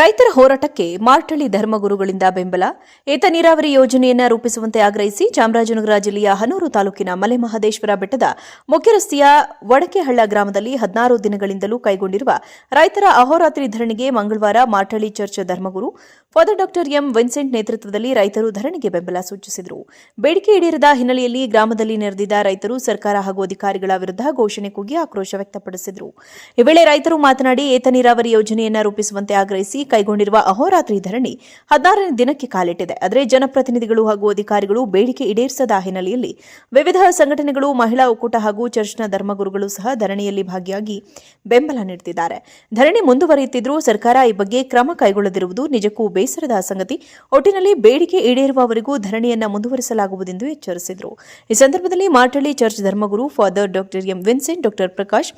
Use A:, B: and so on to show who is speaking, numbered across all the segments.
A: ರೈತರ ಹೋರಾಟಕ್ಕೆ ಮಾರ್ಟಳ್ಳಿ ಧರ್ಮಗುರುಗಳಿಂದ ಬೆಂಬಲ, ಏತ ನೀರಾವರಿ ಯೋಜನೆಯನ್ನು ರೂಪಿಸುವಂತೆ ಆಗ್ರಹಿಸಿ ಚಾಮರಾಜನಗರ ಜಿಲ್ಲೆಯ ಹನೂರು ತಾಲೂಕಿನ ಮಲೆಮಹದೇಶ್ವರ ಬೆಟ್ಟದ ಮುಖ್ಯ ರಸ್ತೆಯ ವಡಕೆಹಳ್ಳ ಗ್ರಾಮದಲ್ಲಿ ಹದಿನಾರು ದಿನಗಳಿಂದಲೂ ಕೈಗೊಂಡಿರುವ ರೈತರ ಅಹೋರಾತ್ರಿ ಧರಣಿಗೆ ಮಂಗಳವಾರ ಮಾರ್ಟಳ್ಳಿ ಚರ್ಚ್ ಧರ್ಮಗುರು, ಫಾದರ್ ಡಾಕ್ಟರ್ ಎಂ ವಿನ್ಸೆಂಟ್ ನೇತೃತ್ವದಲ್ಲಿ ರೈತರು ಧರಣಿಗೆ ಬೆಂಬಲ ಸೂಚಿಸಿದರು. ಬೇಡಿಕೆ ಈಡೇರದ ಹಿನ್ನೆಲೆಯಲ್ಲಿ ಗ್ರಾಮದಲ್ಲಿ ನೆರೆದಿದ್ದ ರೈತರು ಸರ್ಕಾರ ಹಾಗೂ ಅಧಿಕಾರಿಗಳ ವಿರುದ್ಧ ಘೋಷಣೆ ಕೂಗಿ ಆಕ್ರೋಶ ವ್ಯಕ್ತಪಡಿಸಿದರು. ಈ ವೇಳೆ ರೈತರು ಮಾತನಾಡಿ, ಏತ ನೀರಾವರಿ ಯೋಜನೆಯನ್ನು ರೂಪಿಸುವಂತೆ ಆಗ್ರಹಿಸಿ ಕೈಗೊಂಡಿರುವ ಅಹೋರಾತ್ರಿ ಧರಣಿ ಹದಿನಾರನೇ ದಿನಕ್ಕೆ ಕಾಲಿಟ್ಟಿದೆ. ಆದರೆ ಜನಪ್ರತಿನಿಧಿಗಳು ಹಾಗೂ ಅಧಿಕಾರಿಗಳು ಬೇಡಿಕೆ ಈಡೇರಿಸದ ಹಿನ್ನೆಲೆಯಲ್ಲಿ ವಿವಿಧ ಸಂಘಟನೆಗಳು, ಮಹಿಳಾ ಒಕ್ಕೂಟ ಹಾಗೂ ಚರ್ಚ್ನ ಧರ್ಮಗುರುಗಳು ಸಹ ಧರಣಿಯಲ್ಲಿ ಭಾಗಿಯಾಗಿ ಬೆಂಬಲ ನೀಡುತ್ತಿದ್ದಾರೆ. ಧರಣಿ ಮುಂದುವರಿಯುತ್ತಿದ್ದರೂ ಸರ್ಕಾರ ಈ ಬಗ್ಗೆ ಕ್ರಮ ಕೈಗೊಳ್ಳದಿರುವುದು ನಿಜಕ್ಕೂ ಬೇಸರದ ಸಂಗತಿ. ಒಟ್ಟಿನಲ್ಲಿ ಬೇಡಿಕೆ ಈಡೇರುವವರೆಗೂ ಧರಣಿಯನ್ನ ಮುಂದುವರಿಸಲಾಗುವುದೆಂದು ಎಚ್ಚರಿಸಿದರು. ಈ ಸಂದರ್ಭದಲ್ಲಿ Martalli church ಧರ್ಮಗುರು father doctor M Vincent, doctor Prakash,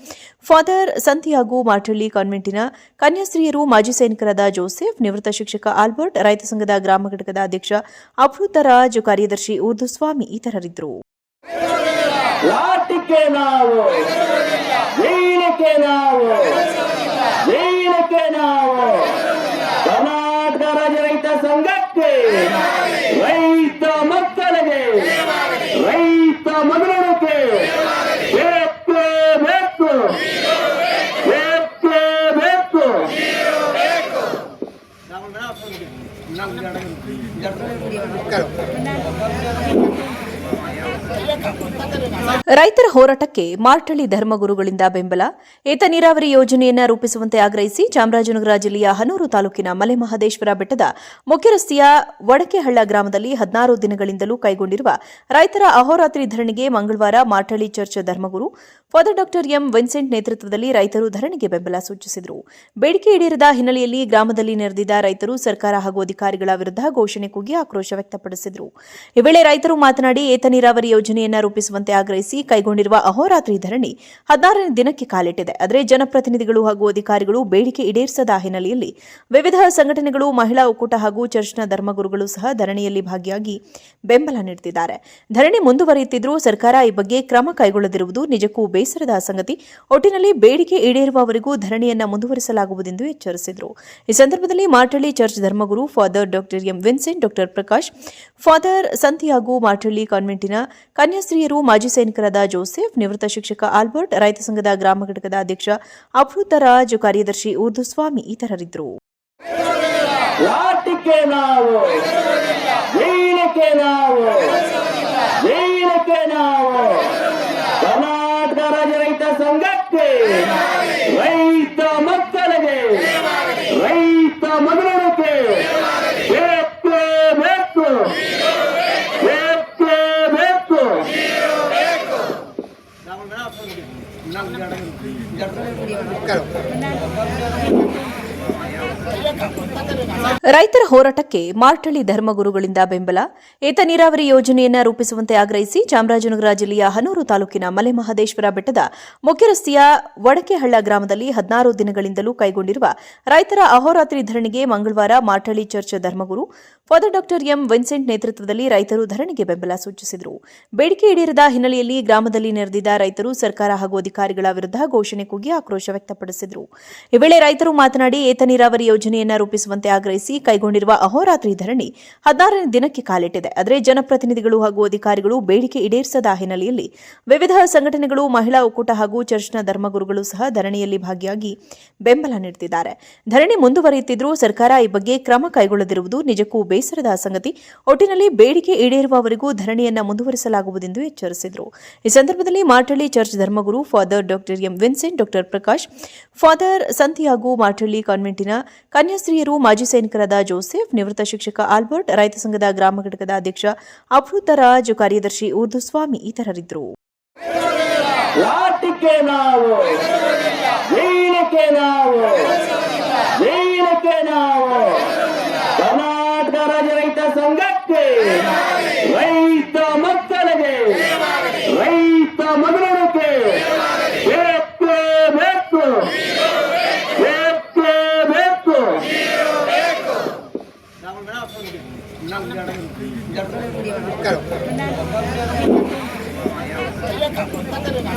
A: father Santhiyagu Martalli ಕಾನ್ವೆಂಟಿನ ಕನ್ಯಾಸ್ತ್ರೀಯರು, ಮಾಜಿ ಸೈನಿಕರಾದ ಜೋಸೆಫ್, ನಿವೃತ್ತ ಶಿಕ್ಷಕ ಆಲ್ಬರ್ಟ್, ರೈತ ಸಂಘದ ಗ್ರಾಮ ಘಟಕದ ಅಧ್ಯಕ್ಷ ಅಭೃತರಾಜ್ ಕಾರ್ಯದರ್ಶಿ ಉರ್ದುಸ್ವಾಮಿ ಇತರರಿದ್ದರು.
B: ರೈತ ಸಂಘಕ್ಕೆ ರೈತ ಮಕ್ಕಳಿಗೆ, ರೈತ ಬೇಕು, ಬೇಕೇ.
A: ರೈತರ ಹೋರಾಟಕ್ಕೆ ಮಾರ್ಟಳ್ಳಿ ಧರ್ಮಗುರುಗಳಿಂದ ಬೆಂಬಲ, ಏತ ನೀರಾವರಿ ಯೋಜನೆಯನ್ನು ರೂಪಿಸುವಂತೆ ಆಗ್ರಹಿಸಿ ಚಾಮರಾಜನಗರ ಜಿಲ್ಲೆಯ ಹನೂರು ತಾಲೂಕಿನ ಮಲೆಮಹದೇಶ್ವರ ಬೆಟ್ಟದ ಮುಖ್ಯರಸ್ತೆಯ ವಡಕೆಹಳ್ಳ ಗ್ರಾಮದಲ್ಲಿ ಹದಿನಾರು ದಿನಗಳಿಂದಲೂ ಕೈಗೊಂಡಿರುವ ರೈತರ ಅಹೋರಾತ್ರಿ ಧರಣಿಗೆ ಮಂಗಳವಾರ ಮಾರ್ಟಳ್ಳಿ ಚರ್ಚ್ ಧರ್ಮಗುರು ಫಾದರ್ ಡಾಕ್ಟರ್ ಎಂ ವಿನ್ಸೆಂಟ್ ನೇತೃತ್ವದಲ್ಲಿ ರೈತರು ಧರಣಿಗೆ ಬೆಂಬಲ ಸೂಚಿಸಿದರು. ಬೇಡಿಕೆ ಈಡೇರಿದ ಹಿನ್ನೆಲೆಯಲ್ಲಿ ಗ್ರಾಮದಲ್ಲಿ ನೆರೆದಿದ್ದ ರೈತರು ಸರ್ಕಾರ ಹಾಗೂ ಅಧಿಕಾರಿಗಳ ವಿರುದ್ಧ ಘೋಷಣೆ ಕೂಗಿ ಆಕ್ರೋಶ ವ್ಯಕ್ತಪಡಿಸಿದರು. ಈ ವೇಳೆ ರೈತರು ಮಾತನಾಡಿ, ಏತ ನೀರಾವರಿ ಯೋಜನೆಯನ್ನು ರೂಪಿಸುವಂತೆ ಆಗ್ರಹಿಸಿ ಕೈಗೊಂಡಿರುವ ಅಹೋರಾತ್ರಿ ಧರಣಿ ಹದಿನಾರನೇ ದಿನಕ್ಕೆ ಕಾಲಿಟ್ಟಿದೆ. ಆದರೆ ಜನಪ್ರತಿನಿಧಿಗಳು ಹಾಗೂ ಅಧಿಕಾರಿಗಳು ಬೇಡಿಕೆ ಈಡೇರಿಸದ ಹಿನ್ನೆಲೆಯಲ್ಲಿ ವಿವಿಧ ಸಂಘಟನೆಗಳು, ಮಹಿಳಾ ಒಕ್ಕೂಟ ಹಾಗೂ ಚರ್ಚ್ನ ಧರ್ಮಗುರುಗಳು ಸಹ ಧರಣಿಯಲ್ಲಿ ಭಾಗಿಯಾಗಿ ಬೆಂಬಲ ನೀಡುತ್ತಿದ್ದಾರೆ. ಧರಣಿ ಮುಂದುವರಿಯುತ್ತಿದ್ದರೂ ಸರ್ಕಾರ ಈ ಬಗ್ಗೆ ಕ್ರಮ ಕೈಗೊಳ್ಳದಿರುವುದು ನಿಜಕ್ಕೂ ಬೇಸರದ ಸಂಗತಿ, ಒಟ್ಟಿನಲ್ಲಿ ಬೇಡಿಕೆ ಈಡೇರುವವರೆಗೂ ಧರಣಿಯನ್ನು ಮುಂದುವರಿಸಲಾಗುವುದೆಂದು ಎಚ್ಚರಿಸಿದರು. ಈ ಸಂದರ್ಭದಲ್ಲಿ Martalli church ಧರ್ಮಗುರು father doctor M Vincent, doctor Prakash, father Santhiyagu Martalli ಕಾನ್ವೆಂಟಿನ ಕನ್ಯಾಸ್ತ್ರೀಯರು ಮಾಜಿ ಸೈನಿಕರಾದ ಜೋಸೆಫ್, ನಿವೃತ್ತ ಶಿಕ್ಷಕ ಆಲ್ಬರ್ಟ್, ರೈತ ಸಂಘದ ಗ್ರಾಮ ಘಟಕದ ಅಧ್ಯಕ್ಷ ಅಭೃತರಾಜ್ ಕಾರ್ಯದರ್ಶಿ ಉರ್ದುಸ್ವಾಮಿ ಇತರರಿದ್ದರು.
B: ನಾವು ఇక్కడ
A: ರೈತರ ಹೋರಾಟಕ್ಕೆ ಮಾರ್ಟಳ್ಳಿ ಧರ್ಮಗುರುಗಳಿಂದ ಬೆಂಬಲ, ಏತ ನೀರಾವರಿ ಯೋಜನೆಯನ್ನು ರೂಪಿಸುವಂತೆ ಆಗ್ರಹಿಸಿ ಚಾಮರಾಜನಗರ ಜಿಲ್ಲೆಯ ಹನೂರು ತಾಲೂಕಿನ ಮಲೆಮಹದೇಶ್ವರ ಬೆಟ್ಟದ ಮುಖ್ಯ ರಸ್ತೆಯ ವಡಕೆಹಳ್ಳ ಗ್ರಾಮದಲ್ಲಿ ಹದಿನಾರು ದಿನಗಳಿಂದಲೂ ಕೈಗೊಂಡಿರುವ ರೈತರ ಅಹೋರಾತ್ರಿ ಧರಣಿಗೆ ಮಂಗಳವಾರ ಮಾರ್ಟಳ್ಳಿ ಚರ್ಚ್ ಧರ್ಮಗುರು, ಫಾದರ್ ಡಾಕ್ಟರ್ ಎಂ ವಿನ್ಸೆಂಟ್ ನೇತೃತ್ವದಲ್ಲಿ ರೈತರು ಧರಣಿಗೆ ಬೆಂಬಲ ಸೂಚಿಸಿದರು. ಬೇಡಿಕೆ ಈಡೇರದ ಹಿನ್ನೆಲೆಯಲ್ಲಿ ಗ್ರಾಮದಲ್ಲಿ ನೆರೆದಿದ್ದ ರೈತರು ಸರ್ಕಾರ ಹಾಗೂ ಅಧಿಕಾರಿಗಳ ವಿರುದ್ಧ ಘೋಷಣೆ ಕೂಗಿ ಆಕ್ರೋಶ ವ್ಯಕ್ತಪಡಿಸಿದರು. ಈ ವೇಳೆ ರೈತರು ಮಾತನಾಡಿ, ಏತ ನೀರಾವರಿ ಯೋಜನೆಯನ್ನು ರೂಪಿಸುವಂತೆ ಆಗ್ರಹಿಸಿ ಕೈಗೊಂಡಿರುವ ಅಹೋರಾತ್ರಿ ಧರಣಿ ಹದಿನಾರನೇ ದಿನಕ್ಕೆ ಕಾಲಿಟ್ಟಿದೆ. ಆದರೆ ಜನಪ್ರತಿನಿಧಿಗಳು ಹಾಗೂ ಅಧಿಕಾರಿಗಳು ಬೇಡಿಕೆ ಈಡೇರಿಸದ ಹಿನ್ನೆಲೆಯಲ್ಲಿ ವಿವಿಧ ಸಂಘಟನೆಗಳು, ಮಹಿಳಾ ಒಕ್ಕೂಟ ಹಾಗೂ ಚರ್ಚ್ನ ಧರ್ಮಗುರುಗಳು ಸಹ ಧರಣಿಯಲ್ಲಿ ಭಾಗಿಯಾಗಿ ಬೆಂಬಲ ನೀಡುತ್ತಿದ್ದಾರೆ. ಧರಣಿ ಮುಂದುವರಿಯುತ್ತಿದ್ದರೂ ಸರ್ಕಾರ ಈ ಬಗ್ಗೆ ಕ್ರಮ ಕೈಗೊಳ್ಳದಿರುವುದು ನಿಜಕ್ಕೂ ಬೇಸರದ ಸಂಗತಿ. ಒಟ್ಟಿನಲ್ಲಿ ಬೇಡಿಕೆ ಈಡೇರುವವರೆಗೂ ಧರಣಿಯನ್ನು ಮುಂದುವರಿಸಲಾಗುವುದೆಂದು ಎಚ್ಚರಿಸಿದರು. ಈ ಸಂದರ್ಭದಲ್ಲಿ Martalli church ಧರ್ಮಗುರು father doctor M Vincent, doctor Prakash, father Santhiyagu Martalli ಕಾನ್ವೆಂಟಿನ ಕನ್ಯಾಸ್ತ್ರೀಯರು ಮಾಜಿ ಸೈನಿಕರಾದ ಜೋಸೆಫ್, ನಿವೃತ್ತ ಶಿಕ್ಷಕ ಆಲ್ಬರ್ಟ್, ರೈತ ಸಂಘದ ಗ್ರಾಮ ಘಟಕದ ಅಧ್ಯಕ್ಷ ಅಭೃತರಾಜ್ ಕಾರ್ಯದರ್ಶಿ ಉರ್ದುಸ್ವಾಮಿ ಇತರರಿದ್ದರು.
B: ನಾವು. કરો